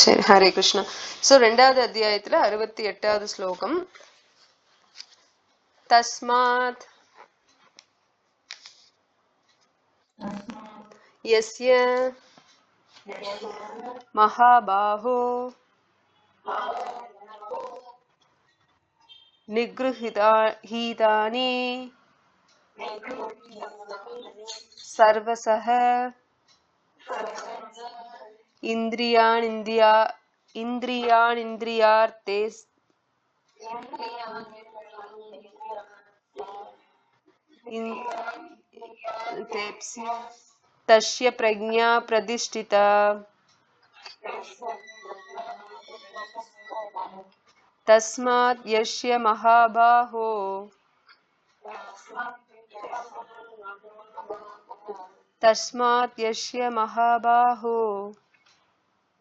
சரி ஹரே கிருஷ்ணா சோ ரெண்டாவது அத்தியாயத்துல அறுபத்தி எட்டாவது ஸ்லோகம் தஸ்மாத் यस्य महाबाहो निगृहीतानि सर्वसः इन्द्रियाणिन्द्रिया इन्द्रियाणिन्द्रियार्थे इन्- तस्य प्रज्ञा प्रतिष्ठिता। तस्मात् यस्य महाबाहो। तस्मात् यस्य महाबाहो।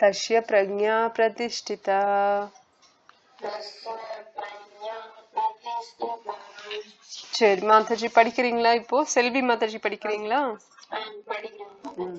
तस्य प्रज्ञा प्रतिष्ठिता சரி மாதாஜி படிக்கிறீங்களா இப்போ செல்வி மாதாஜி படிக்கிறீங்களா ம்.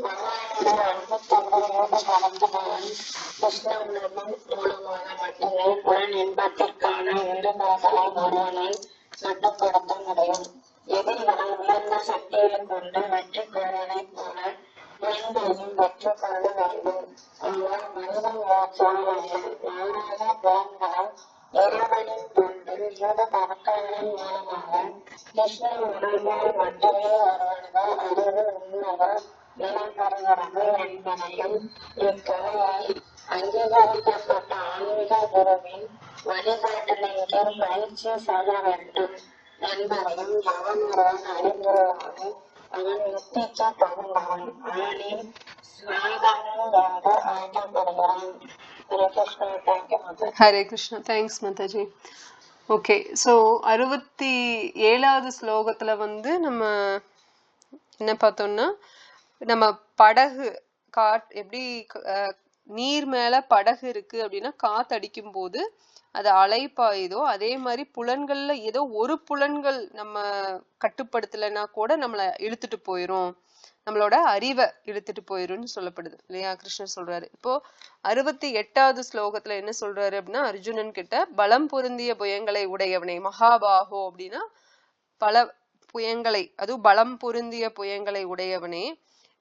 புலன்கள் கிருஷ்ண மூலமாக மட்டுமே புலன் இன்பத்திற்கான ஒருவனால் முடியும் எதிரிகளை உயர்ந்த சக்தியை கொண்டு வெற்றி போல வெற்றி கொள்ள வேண்டும் ஆனால் மனித முயற்சியால் மாறாக புலன்களை இறைவனின் யூத பறக்கங்களின் மூலமாக கிருஷ்ண உணர்வால் மட்டுமே ஒருவனது அறிவு உண்மையோ நிலை என்பதையும் இக்கலையை அங்கீகரிக்கப்பட்ட ஆன்மீக குருவின் வழிகாட்டலின் கீழ் பயிற்சி செய்ய வேண்டும் என்பதையும் எவன் ஒருவன் அறிந்துள்ளது அவன் முக்திக்கு தகுந்தவன் அவனின் ஸ்நாகனி என்று அழைக்கப்படுகிறான் ஹரே கிருஷ்ணா தேங்க்ஸ் மாதாஜி ஓகே ஸோ அறுபத்தி ஏழாவது ஸ்லோகத்தில் வந்து நம்ம என்ன பார்த்தோம்னா நம்ம படகு காட் எப்படி அஹ், நீர் மேல படகு இருக்கு அப்படின்னா காத்தடிக்கும் போது அது அலைப்பாயுதோ அதே மாதிரி புலன்கள்ல ஏதோ ஒரு புலன்கள் நம்ம கட்டுப்படுத்தலைன்னா கூட நம்மளை இழுத்துட்டு போயிரும். நம்மளோட அறிவை இழுத்துட்டு போயிரும்னு சொல்லப்படுது இல்லையா? கிருஷ்ணர் சொல்றாரு. இப்போ அறுபத்தி எட்டாவது ஸ்லோகத்துல என்ன சொல்றாரு அப்படின்னா அர்ஜுனன் கிட்ட பலம் பொருந்திய புயங்களை உடையவனே மகாபாகோ அப்படின்னா பல புயங்களை அதுவும் பலம் பொருந்திய புயங்களை உடையவனே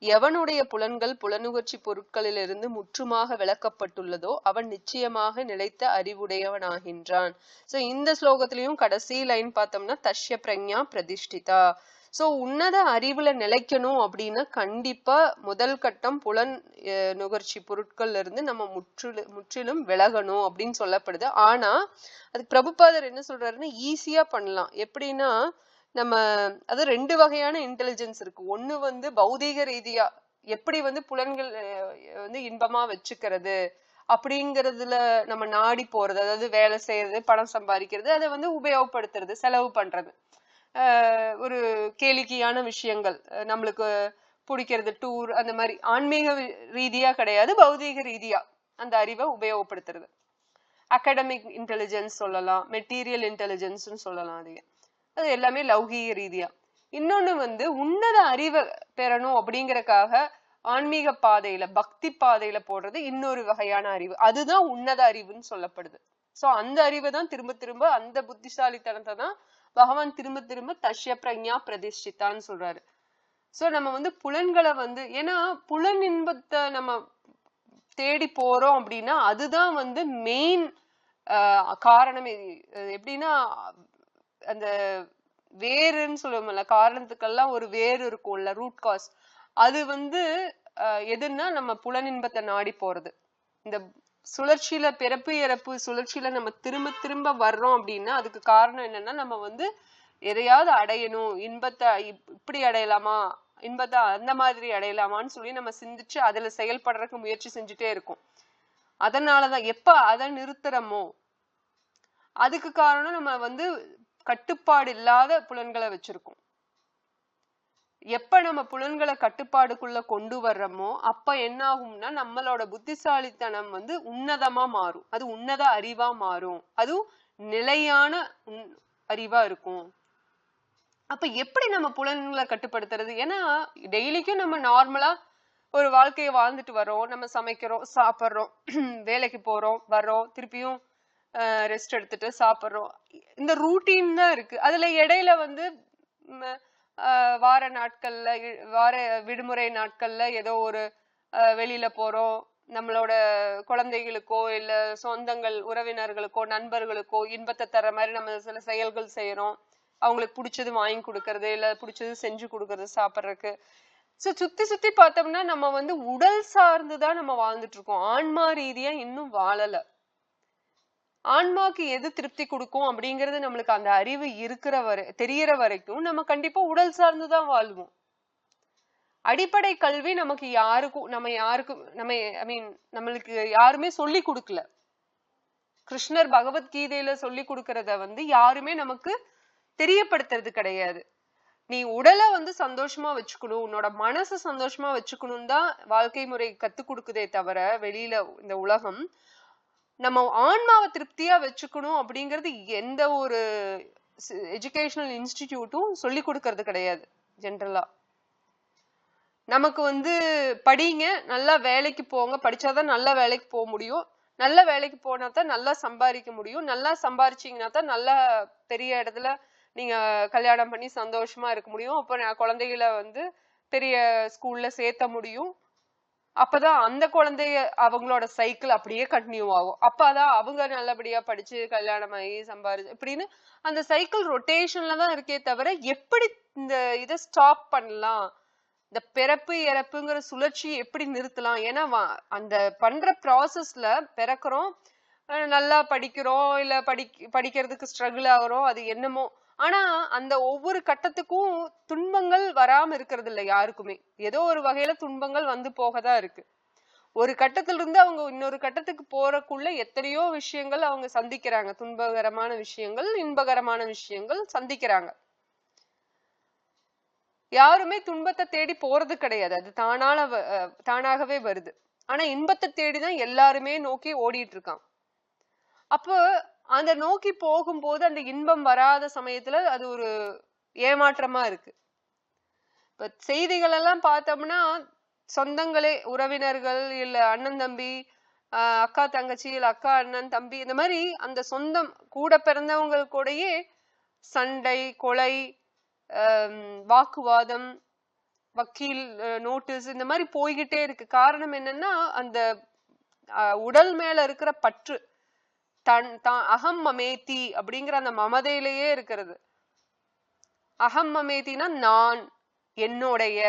எவனுடைய புலன்கள் புலனுகர்ச்சி பொருட்களிலிருந்து முற்றுமாக விளக்கப்பட்டுள்ளதோ அவன் நிச்சயமாக நிலைத்த அறிவுடையவனாகின்றான். சோ இந்த ஸ்லோகத்திலையும் கடைசி லைன் பார்த்தோம்னா தஷ்ய பிரக்ஞா பிரதிஷ்டிதா. சோ உன்னத அறிவுல நிலைக்கணும் அப்படின்னா கண்டிப்பா முதல் கட்டம் புலன் அஹ், நுகர்ச்சி பொருட்கள்ல இருந்து நம்ம முற்றிலும் முற்றிலும் விலகணும் அப்படின்னு சொல்லப்படுது. ஆனா அதுக்கு பிரபுபாதர் என்ன சொல்றாருன்னா ஈஸியா பண்ணலாம். எப்படின்னா நம்ம அது ரெண்டு வகையான இன்டெலிஜென்ஸ் இருக்கு. ஒண்ணு வந்து பௌதீக ரீதியா எப்படி வந்து புலன்கள் வந்து இன்பமா வச்சுக்கிறது அப்படிங்கறதுல நம்ம நாடி போறது அதாவது வேலை செய்யறது பணம் சம்பாதிக்கிறது அதை வந்து உபயோகப்படுத்துறது செலவு பண்றது. ஒரு கேளிக்கையான விஷயங்கள். நம்மளுக்கு பிடிக்கிறது டூர் அந்த மாதிரி ஆன்மீக ரீதியா கிடையாது பௌதீக ரீதியா அந்த அறிவை உபயோகப்படுத்துறது. அகாடமிக் இன்டெலிஜென்ஸ் சொல்லலாம் மெட்டீரியல் இன்டெலிஜென்ஸ்னு சொல்லலாம் அதிகம் அது எல்லாமே லௌகீக ரீதியா. இன்னொன்னு வந்து உன்னத அறிவை பெறணும் அப்படிங்கறக்காக ஆன்மீக பாதையில பக்தி பாதையில போடுறது இன்னொரு வகையான அறிவு. அதுதான் உன்னத அறிவுன்னு சொல்லப்படுது. சோ அந்த அறிவை தான் திரும்ப திரும்ப அந்த புத்திசாலித்தனத்தை தான் பகவான் திரும்ப திரும்ப தஷ்ய பிரக்ஞா பிரதிஷ்டித்தான்னு சொல்றாரு. சோ நம்ம வந்து புலன்களை வந்து ஏன்னா புலன் இன்பத்தை நம்ம தேடி போறோம் அப்படின்னா அதுதான் வந்து மெயின் காரணமே. எப்படின்னா அந்த வேருன்னு சொல்லுவோம்ல காரணத்துக்கெல்லாம் ஒரு வேர் இருக்கும்ல ரூட் காஸ் அது வந்து அஹ் எதுன்னா நம்ம புலனின்பத்தை நாடி போறது. இந்த சுழற்சியில பிறப்பு இறப்பு சுழற்சியில நம்ம திரும்ப திரும்ப வர்றோம் அப்படின்னா அதுக்கு காரணம் என்னன்னா நம்ம வந்து எதையாவது அடையணும் இன்பத்தை இப்- இப்படி அடையலாமா இன்பத்தை அந்த மாதிரி அடையலாமான்னு சொல்லி நம்ம சிந்திச்சு அதுல செயல்படுறதுக்கு முயற்சி செஞ்சுட்டே இருக்கோம். அதனாலதான் எப்ப அதை நிறுத்துறோமோ அதுக்கு காரணம் நம்ம வந்து கட்டுப்பாடு இல்லாத புலன்களை வச்சிருக்கும். எப்ப நம்ம புலன்களை கட்டுப்பாடுக்குள்ள கொண்டு வர்றோமோ அப்ப என்ன ஆகும்னா நம்மளோட புத்திசாலித்தனம் வந்து உன்னதமா மாறும். அது உன்னத அறிவா மாறும். அதுவும் நிலையான உன்- அறிவா இருக்கும். அப்ப எப்படி நம்ம புலன்களை கட்டுப்படுத்துறது? ஏன்னா டெய்லிக்கும் நம்ம நார்மலா ஒரு வாழ்க்கையை வாழ்ந்துட்டு வரோம் நம்ம சமைக்கிறோம் சாப்பிட்றோம் வேலைக்கு போறோம் வர்றோம் திருப்பியும் ரெஸ்ட் எடுத்துட்டு சாப்பிட்றோம். இந்த ரூட்டீன் தான் இருக்கு. அதுல இடையில வந்து வார நாட்கள்ல வார விடுமுறை நாட்கள்ல ஏதோ ஒரு வெளியில போறோம். நம்மளோட குழந்தைகளுக்கோ இல்ல சொந்தங்கள் உறவினர்களுக்கோ நண்பர்களுக்கோ இன்பத்தை தர மாதிரி நம்ம சில செயல்கள் செய்யறோம் அவங்களுக்கு பிடிச்சது வாங்கி கொடுக்கறது இல்ல பிடிச்சது செஞ்சு கொடுக்கறது சாப்பிட்றதுக்கு. சோ சுத்தி சுத்தி பார்த்தோம்னா நம்ம வந்து உடல் சார்ந்துதான் நம்ம வாழ்ந்துட்டு இருக்கோம். ஆன்மா ரீதியா இன்னும் வாழல. ஆன்மாக்கு எது திருப்தி கொடுக்கும் அப்படிங்கிறது நம்மளுக்கு அந்த அறிவு இருக்கிற வரை தெரியற வரைக்கும் நம்ம கண்டிப்பா உடல் சார்ந்துதான் வாழ்வோம். அடிப்படை கல்வி நமக்கு யாருக்கும் நம்ம யாருக்கும் நம்ம ஐ மீன் நம்மளுக்கு யாருமே சொல்லி கொடுக்கல. கிருஷ்ணர் பகவத்கீதையில சொல்லி கொடுக்கறத வந்து யாருமே நமக்கு தெரியப்படுத்துறது கிடையாது. நீ உடலை வந்து சந்தோஷமா வச்சுக்கணும் உன்னோட மனசை சந்தோஷமா வச்சுக்கணும் தான் வாழ்க்கை முறை கத்து கொடுக்குதே தவிர வெளியில இந்த உலகம் நம்ம ஆன்மாவை திருப்தியா வச்சுக்கணும் அப்படிங்கிறது எந்த ஒரு எஜுகேஷனல் இன்ஸ்டிடியூட்டும் சொல்லி கொடுக்கறது கிடையாது ஜென்ரலா நமக்கு வந்து படிங்க நல்லா வேலைக்கு போங்க படிச்சாதான் நல்ல வேலைக்கு போக முடியும். நல்ல வேலைக்கு போனா தான் நல்லா சம்பாதிக்க முடியும். நல்லா சம்பாரிச்சிங்கன்னா தான் நல்லா பெரிய இடத்துல நீங்க கல்யாணம் பண்ணி சந்தோஷமா இருக்க முடியும். அப்போ நான் குழந்தைகளை வந்து பெரிய ஸ்கூல்ல சேர்த்த முடியும். அப்பதான் அந்த குழந்தைய அவங்களோட சைக்கிள் அப்படியே கண்டினியூ ஆகும். அப்பதான் அவங்க நல்லபடியா படிச்சு கல்யாணம் ஆகி சம்பாரிச்சு இப்படின்னு அந்த சைக்கிள் ரொட்டேஷன்ல தான் இருக்கே தவிர எப்படி இந்த இதை ஸ்டாப் பண்ணலாம்? இந்த பிறப்பு இறப்புங்கிற சுழற்சி எப்படி நிறுத்தலாம்? ஏன்னா அந்த பண்ற ப்ராசஸ்ல பிறக்கிறோம் அஹ் நல்லா படிக்கிறோம் இல்ல படி படிக்கிறதுக்கு ஸ்ட்ரகிள் ஆகுறோம் அது என்னமோ ஆனா அந்த ஒவ்வொரு கட்டத்துக்கும் துன்பங்கள் வராம இருக்கிறது இல்லை யாருக்குமே. ஏதோ ஒரு வகையில துன்பங்கள் வந்து போகதான் இருக்கு. ஒரு கட்டத்துல இருந்து அவங்க இன்னொரு கட்டத்துக்கு போறக்குள்ள எத்தனையோ விஷயங்கள் அவங்க சந்திக்கிறாங்க. துன்பகரமான விஷயங்கள் இன்பகரமான விஷயங்கள் சந்திக்கிறாங்க. யாருமே துன்பத்தை தேடி போறது கிடையாது. அது தானால வ- தானாகவே வருது. ஆனா இன்பத்தை தேடிதான் எல்லாருமே நோக்கி ஓடிட்டு இருக்கான். அப்போ அந்த நோக்கி போகும்போது அந்த இன்பம் வராத சமயத்துல அது ஒரு ஏமாற்றமா இருக்கு. இப்ப செய்திகள் எல்லாம் பார்த்தோம்னா சொந்தங்களே உறவினர்கள் இல்ல அண்ணன் தம்பி ஆஹ் அக்கா தங்கச்சி இல்ல அக்கா அண்ணன் தம்பி இந்த மாதிரி அந்த சொந்தம் கூட பிறந்தவங்க கூடயே சண்டை கொலை வாக்குவாதம் வக்கீல் நோட்டீஸ் இந்த மாதிரி போய்கிட்டே இருக்கு. காரணம் என்னன்னா அந்த உடல் மேல இருக்கிற பற்று. தன் தான் அகம் மமேதி அப்படிங்கிற அந்த மமதையிலேயே இருக்கிறது. அகம் மமேதினா நான் என்னுடைய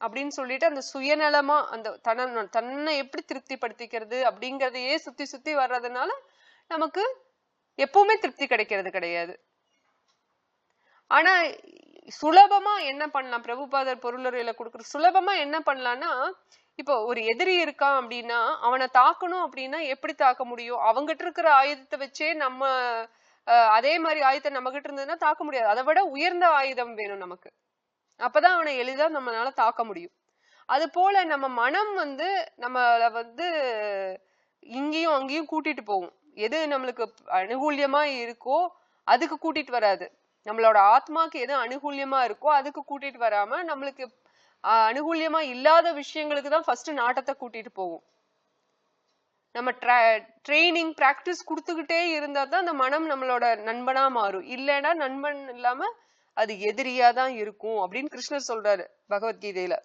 அப்படின்னு சொல்லிட்டு அந்த சுயநலமா அந்த தன்னை தன்னை எப்படி திருப்திப்படுத்திக்கிறது அப்படிங்கறதையே சுத்தி சுத்தி வர்றதுனால நமக்கு எப்பவுமே திருப்தி கிடைக்கிறது கிடையாது. ஆனா சுலபமா என்ன பண்ணலாம்? பிரபுபாதர் பொருளுரையில கொடுக்குற சுலபமா என்ன பண்ணலாம்னா இப்போ ஒரு எதிரி இருக்கான் அப்படின்னா அவனை தாக்கணும் அப்படின்னா எப்படி தாக்க முடியும்? அவங்ககிட்ட இருக்கிற ஆயுதத்தை வச்சே நம்ம அஹ், அதே மாதிரி ஆயுதத்தை நம்ம கிட்ட இருந்ததுன்னா தாக்க முடியாது. அதை விட உயர்ந்த ஆயுதம் வேணும் நமக்கு. அப்பதான் அவனை எளிதா நம்மளால தாக்க முடியும். அது போல நம்ம மனம் வந்து நம்மள வந்து இங்கேயும் அங்கேயும் கூட்டிட்டு போகும். எது நம்மளுக்கு அனுகூல்யமா இருக்கோ அதுக்கு கூட்டிட்டு வராது. நம்மளோட ஆத்மாக்கு எது அனுகூல்யமா இருக்கோ அதுக்கு கூட்டிட்டு வராம நம்மளுக்கு அனுகூலியமா இல்லாத விஷயங்களுக்கு தான் ஃபர்ஸ்ட் நாட்டத்தை கூட்டிட்டு போகும் நம்ம ட்ரைனிங் ப்ராக்டிஸ் கொடுத்துக்கிட்டே இருந்தா தான் அந்த மனம் நம்மளோட நண்பனா மாறும். இல்லைன்னா நண்பன் இல்லாம அது எதிரியா தான் இருக்கும் அப்படின்னு கிருஷ்ணர் சொல்றாரு பகவத்கீதையில.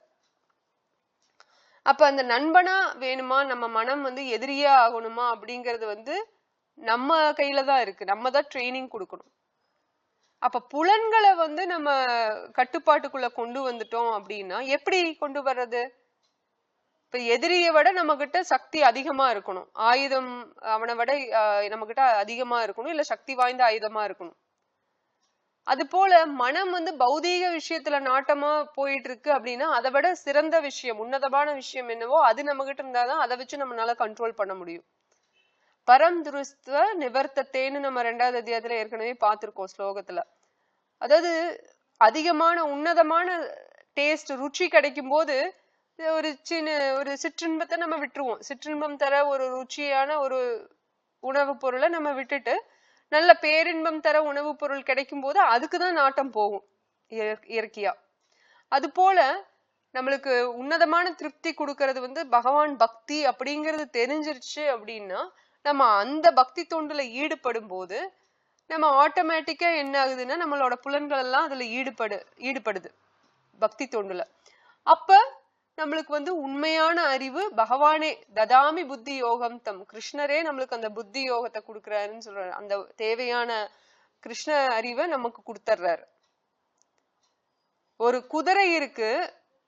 அப்ப அந்த நண்பனா வேணுமா? நம்ம மனம் வந்து எதிரியா ஆகணுமா அப்படிங்கறது வந்து நம்ம கையில தான் இருக்கு. நம்ம தான் ட்ரைனிங் கொடுக்கணும். அப்ப புலன்களை வந்து நம்ம கட்டுப்பாட்டுக்குள்ள கொண்டு வந்துட்டோம் அப்படின்னா எப்படி கொண்டு வர்றது? இப்ப எதிரியை விட நம்ம கிட்ட சக்தி அதிகமா இருக்கணும். ஆயுதம் அவனை விட நம்ம கிட்ட அதிகமா இருக்கணும் இல்ல சக்தி வாய்ந்த ஆயுதமா இருக்கணும். அது போல மனம் வந்து பௌதீக விஷயத்துல நாட்டமா போயிட்டு இருக்கு அப்படின்னா அதை விட சிறந்த விஷயம் உன்னதமான விஷயம் என்னவோ அது நம்ம கிட்ட இருந்தாதான் அதை வச்சு நம்மளால கண்ட்ரோல் பண்ண முடியும். பரம்துருஸ்துவ நிவர்த்தத்தேன்னு நம்ம ரெண்டாவது அத்தியாயத்துல ஏற்கனவே பார்த்திருக்கோம் ஸ்லோகத்துல. அதாவது அதிகமான உன்னதமான டேஸ்ட் ருச்சி கிடைக்கும் போது ஒரு சின்ன ஒரு சிற்றின்பத்தை நம்ம விட்டுருவோம். சிற்றின்பம் தர ஒரு ருச்சியான ஒரு உணவுப் பொருளை நம்ம விட்டுட்டு நல்ல பேரின்பம் தர உணவுப் பொருள் கிடைக்கும் போது அதுக்கு தான் நாட்டம் போகும் இயற்கையா. அது போல நம்மளுக்கு உன்னதமான திருப்தி கொடுக்கறது வந்து பகவான் பக்தி அப்படிங்கிறது தெரிஞ்சிருச்சு அப்படின்னா நம்ம அந்த பக்தி தொண்டுல ஈடுபடும் போது நம்ம ஆட்டோமேட்டிக்கா என்ன ஆகுதுன்னா நம்மளோட புலன்கள் எல்லாம் அதுல ஈடுபடு ஈடுபடுது. பக்தி தொண்டுல. அப்ப நம்மளுக்கு வந்து உண்மையான அறிவு பகவானே ததாமி புத்தி யோகம் தம். கிருஷ்ணரே நம்மளுக்கு அந்த புத்தி யோகத்தை கொடுக்குறாருன்னு சொல்றாரு. அந்த தேவையான கிருஷ்ண அறிவை நமக்கு கொடுத்துட்றாரு ஒரு குதிரை இருக்கு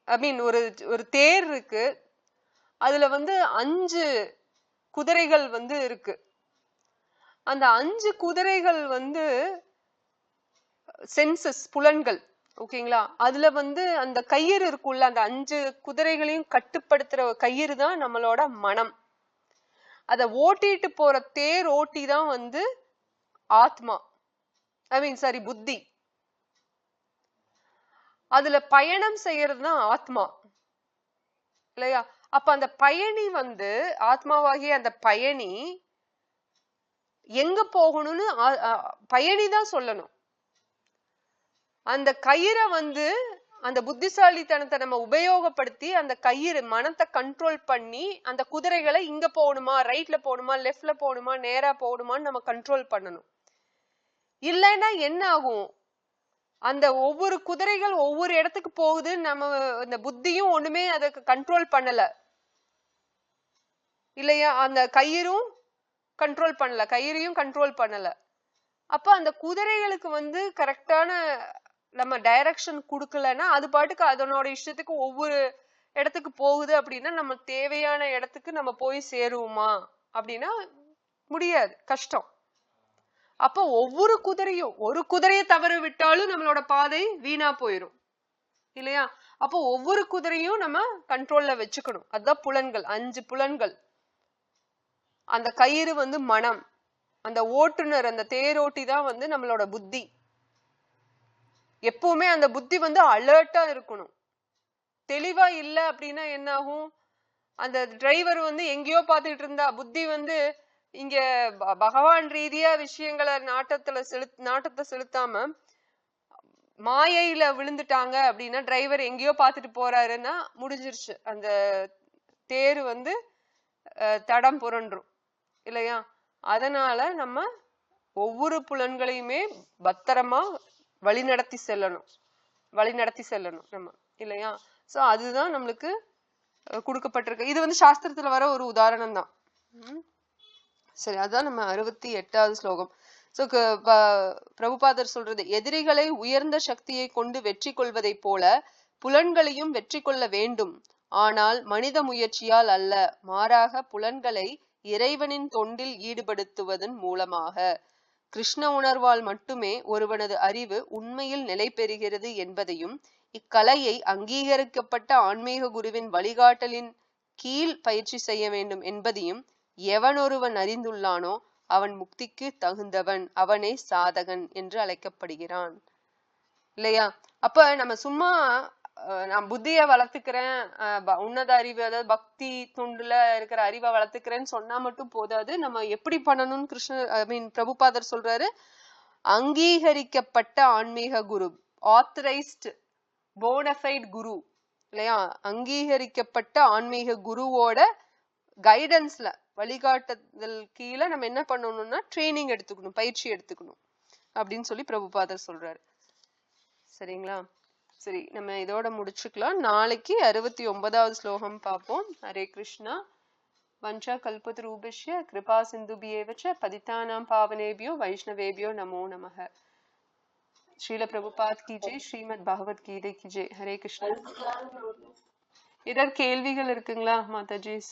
ஐ மீன் ஒரு ஒரு தேர் இருக்கு. அதுல வந்து அஞ்சு குதிரைகள் வந்து இருக்கு. அந்த அஞ்சு குதிரைகள் வந்து சென்சஸ் புலன்கள் ஓகேங்களா? அதுல வந்து அந்த கயிறு இருக்குல்ல அந்த அஞ்சு குதிரைகளையும் கட்டுப்படுத்துற கயிறு தான் நம்மளோட மனம். அதை ஓட்டிட்டு போற தேர் ஓட்டி தான் வந்து ஆத்மா. ஐ மீன் சாரி புத்தி. அதுல பயணம் செய்யறது தான் ஆத்மா. இல்லையா? அப்ப அந்த பயணி வந்து ஆத்மாவாகிய அந்த பயணி எங்க போகணும்னு பயணி தான் சொல்லணும். அந்த கயிறை வந்து அந்த புத்திசாலித்தனத்தை நம்ம உபயோகப்படுத்தி அந்த கயிறு மனத்தை கண்ட்ரோல் பண்ணி அந்த குதிரைகளை இங்க போகணுமா ரைட்ல போகணுமா லெஃப்ட்ல போகணுமா நேரா போகணுமான்னு நம்ம கண்ட்ரோல் பண்ணணும். இல்லைன்னா என்ன ஆகும்? அந்த ஒவ்வொரு குதிரைகள் ஒவ்வொரு இடத்துக்கு போகுது நம்ம இந்த புத்தியும் ஒண்ணுமே அதுக்கு கண்ட்ரோல் பண்ணல. இல்லையா? அந்த கயிறும் கண்ட்ரோல் பண்ணல. கயிறையும் கண்ட்ரோல் பண்ணல. அப்ப அந்த குதிரைகளுக்கு வந்து கரெக்டான நம்ம டைரக்ஷன் கொடுக்கலன்னா அது பாட்டுக்கு அதனோட இஷ்டத்துக்கு ஒவ்வொரு இடத்துக்கு போகுது அப்படின்னா நம்ம தேவையான இடத்துக்கு நம்ம போய் சேருவோமா? அப்படின்னா முடியாது. கஷ்டம். அப்போ ஒவ்வொரு குதிரையும் ஒரு குதிரையை தவற விட்டாலும் நம்மளோட பாதை வீணா போயிடும் இல்லையா? அப்போ ஒவ்வொரு குதிரையும் நம்ம கண்ட்ரோல்ல வச்சுக்கணும். அதுதான் புலன்கள். அஞ்சு புலன்கள். அந்த கயிறு வந்து மனம். அந்த ஓட்டுநர் அந்த தேரோட்டி தான் வந்து நம்மளோட புத்தி. எப்பவுமே அந்த புத்தி வந்து அலர்ட்டா இருக்கணும். தெளிவா இல்லை அப்படின்னா என்ன ஆகும் அந்த டிரைவர் வந்து எங்கேயோ பார்த்துட்டு இருந்தா புத்தி வந்து இங்க பகவான் ரீதியா விஷயங்களை நாட்டத்துல செலுத் நாட்டத்தை செலுத்தாம மாயையில விழுந்துட்டாங்க அப்படின்னா டிரைவர் எங்கேயோ பார்த்துட்டு போறாருன்னா முடிஞ்சிருச்சு. அந்த தேர் வந்து தடம் புரண்டும் இல்லையா? அதனால நம்ம ஒவ்வொரு புலன்களையுமே பத்திரமா வழிநடத்தி செல்லணும். வழிநடத்தி செல்லணும் நம்ம இல்லையா? ஸோ அதுதான் நம்மளுக்கு கொடுக்கப்பட்டிருக்கு. இது வந்து சாஸ்திரத்துல வர ஒரு உதாரணம் தான் சரி அதுதான் நம்ம அறுபத்தி எட்டாவது ஸ்லோகம். ஸோ பிரபுபாதர் சொல்றது எதிரிகளை உயர்ந்த சக்தியை கொண்டு வெற்றி கொள்வதைப் போல புலன்களையும் வெற்றி கொள்ள வேண்டும். ஆனால் மனித முயற்சியால் அல்ல. மாறாக புலன்களை இறைவனின் தொண்டில் ஈடுபடுத்துவதன் மூலமாக. கிருஷ்ண உணர்வால் மட்டுமே ஒருவனது அறிவு உண்மையில் நிலை பெறுகிறது என்பதையும் இக்கலையை அங்கீகரிக்கப்பட்ட ஆன்மீக குருவின் வழிகாட்டலின் கீழ் பயிற்சி செய்ய வேண்டும் என்பதையும் எவனொருவன் அறிந்துள்ளானோ அவன் முக்திக்கு தகுந்தவன் அவனே சாதகன் என்று அழைக்கப்படுகிறான். இல்லையா? அப்ப நம்ம சும்மா நான் புத்திய வளர்த்துக்கிறேன். உன்னத அறிவு அதாவது பக்தி துண்டுல இருக்கிற அறிவை வளர்த்துக்கிறேன்னு சொன்னா மட்டும் போதாது. நம்ம எப்படி பண்ணணும்னு கிருஷ்ணர் ஐ மீன் பிரபுபாதர் சொல்றாரு அங்கீகரிக்கப்பட்ட ஆன்மீக குரு ஆத்தரைஸ்டு போனஃபைட் குரு இல்லையா? அங்கீகரிக்கப்பட்ட ஆன்மீக குருவோட கைடன்ஸ்ல வழிகாட்டுதல் கீழே நம்ம என்ன பண்ணணும்னா ட்ரைனிங் எடுத்துக்கணும் பயிற்சி எடுத்துக்கணும் அப்படின்னு சொல்லி பிரபுபாதர் சொல்றாரு. சரிங்களா? சரி நம்ம இதோட முடிச்சுக்கலாம். நாளைக்கு அறுபத்தி ஒன்பதாவது ஸ்லோகம் பார்ப்போம். ஹரே கிருஷ்ணா. வஞ்சா கல்பத்ரூபஷ்ய கிருபா சிந்துபியேவச்ச பதித்தானாம் பாவனேபியோ வைஷ்ணவேபியோ நமோ நமः ஸ்ரீல பிரபுபாத் கி ஜெய் ஸ்ரீமத் கீதை கி ஜெய். ஹரே கிருஷ்ணா. ஏதாவது கேள்விகள் இருக்குங்களா மாதாஜிஸ்